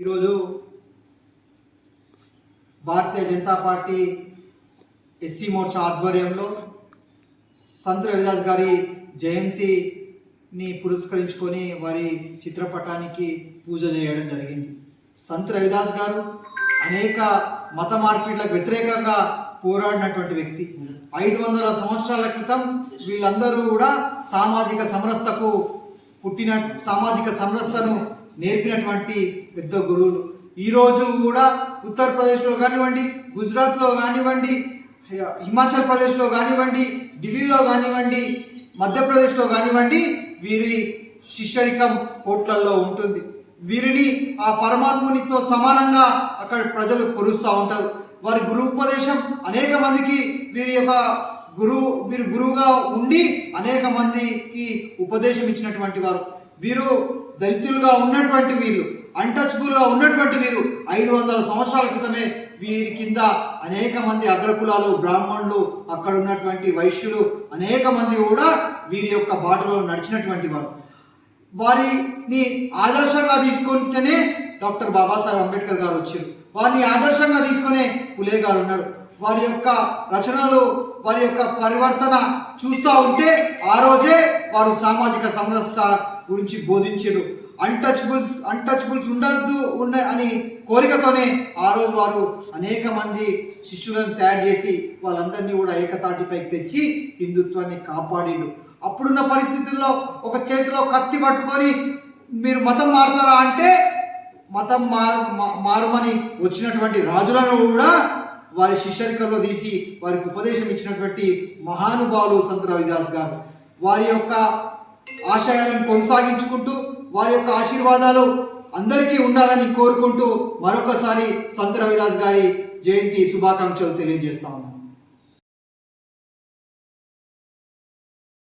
ఈరోజు Bharatiya Janata party SC Morcha ఆధ్వర్యంలో సంత్ రవిదాస్ గారి జయంతిని పురస్కరించుకొని వారి చిత్రపటానికి పూజ చేయడం జరిగింది. సంత్ రవిదాస్ గారు అనేక మత మార్పిడ్లకు వ్యతిరేకంగా పోరాడినటువంటి వ్యక్తి. ఐదు వందల సంవత్సరాల క్రితం వీళ్ళందరూ కూడా సామాజిక సమరసతకు పుట్టిన సామాజిక సమరసతను నేర్పినటువంటి పెద్ద గురువులు. ఈరోజు కూడా ఉత్తరప్రదేశ్లో కానివ్వండి గుజరాత్లో కానివ్వండి హిమాచల్ ప్రదేశ్లో కానివ్వండి ఢిల్లీలో కానివ్వండి మధ్యప్రదేశ్లో కానివ్వండి వీరి శిష్యరికం కోట్లల్లో ఉంటుంది. వీరిని ఆ పరమాత్మునితో సమానంగా అక్కడ ప్రజలు కొలుస్తూ ఉంటారు. వారి గురుపదేశం అనేక మందికి వీరి యొక్క గురువు వీరు గురువుగా ఉండి అనేక మందికి ఉపదేశం ఇచ్చినటువంటి వారు. వీరు దళితులుగా ఉన్నటువంటి వీళ్ళు అన్టచబుల్గా ఉన్నటువంటి వీరు ఐదు వందల సంవత్సరాల క్రితమే వీరి కింద అనేక మంది అగ్రకులాలు బ్రాహ్మణులు అక్కడ ఉన్నటువంటి వైశ్యులు అనేక మంది కూడా వీరి యొక్క బాటలో నడిచినటువంటి వారు. వారిని ఆదర్శంగా తీసుకుంటేనే డాక్టర్ బాబాసాహెబ్ అంబేద్కర్ గారు వచ్చారు. వారిని ఆదర్శంగా తీసుకునే పులే గారు ఉన్నారు. వారి యొక్క రచనలు వారి యొక్క పరివర్తన చూస్తూ ఉంటే ఆ రోజే వారు సామాజిక సమరసత గురించి బోధించారు. అన్టచబుల్స్ అన్టచబుల్స్ ఉండద్దు ఉన్న అని కోరికతోనే ఆ రోజు వారు అనేక మంది శిష్యులను తయారు చేసి వాళ్ళందరినీ కూడా ఏకతాటిపైకి తెచ్చి హిందుత్వాన్ని కాపాడిండు అప్పుడున్న పరిస్థితుల్లో ఒక చేతిలో కత్తి పట్టుకొని మీరు మతం మారుతారా అంటే మతం మారు మారుమని వచ్చినటువంటి రాజులను కూడా వారి శిష్యరికంలో తీసి వారికి ఉపదేశం ఇచ్చినటువంటి మహానుభావులు సంత రవిదాస్ గారు. వారి యొక్క ఆశయాలను కొనసాగించుకుంటూ వారి యొక్క ఆశీర్వాదాలు అందరికీ ఉండాలని కోరుకుంటూ మరొకసారి సంత రవిదాస్ గారి జయంతి శుభాకాంక్షలు తెలియజేస్తా ఉన్నాను